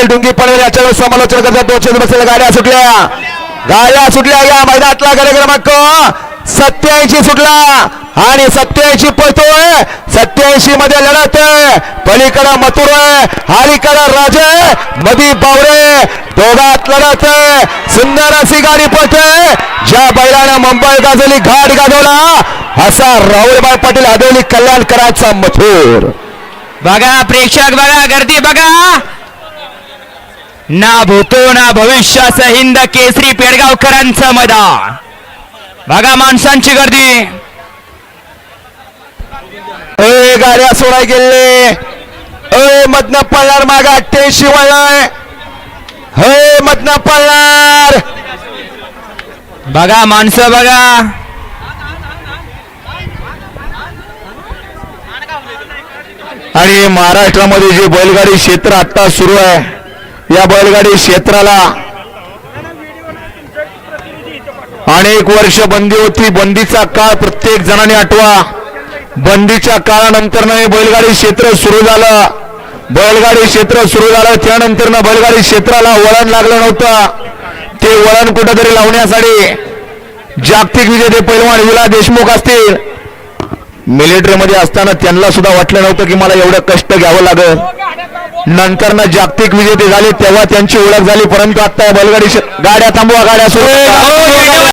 पाटील डुंगी पडवेल याच्यावर समालोचन करतात. दोनशे बसलेल्या गाड्या सुटल्या. गाड्या सुटल्या या मैदानातला गाड्या क्रमांक सत्याऐंशी सुटला. आणि सत्याऐंशी पळतोय. सत्याऐंशी मध्ये लढत आहे. पलीकडं मथुर आहे. अलीकडं राजे मधी बावरे. दोघात लढत आहे. सुंदर अशी गाडी पळते. ज्या बैलानं मुंबई गाजवली घाट गाजवला असा राहुलबाई पाटील हदवली कल्याणकरांचा मथुर. बघा प्रेक्षक बघा गर्दी बघा. ना भूतो ना भविष्याचं हिंद केसरी पेडगावकरांचं मैदान. बघा माणसांची गर्दी. ए गाड्या सोडाय गेले. ए मधनं पळणार माग अठ्ठ्याऐंशी वळलाय हे मधनं पळणार. बघा माणसं बघा. आणि महाराष्ट्रामध्ये जे बैलगाडी क्षेत्र आता सुरू आहे या बैलगाडी क्षेत्राला अनेक वर्ष बंदी होती. बंदीचा काळ प्रत्येक जणांनी आठवा. बंदीच्या काळानंतर हे बैलगाडी क्षेत्र सुरू झालं. बैलगाडी क्षेत्र सुरू झालं. त्यानंतर बैलगाडी क्षेत्राला वळण लागलं नव्हतं. ते वळण कुठंतरी लावण्यासाठी जागतिक विजेते पैलवान विला देशमुख असतील. मिलिटरीमध्ये असताना त्यांना सुद्धा वाटलं नव्हतं की मला एवढं कष्ट घ्यावं लागेल. नंतर ना जागतिक विजेते झाले तेव्हा त्यांची ओळख झाली परंतु आता बलगाडी बैलगाडी गाड्या थांबवा गाड्या सुरू.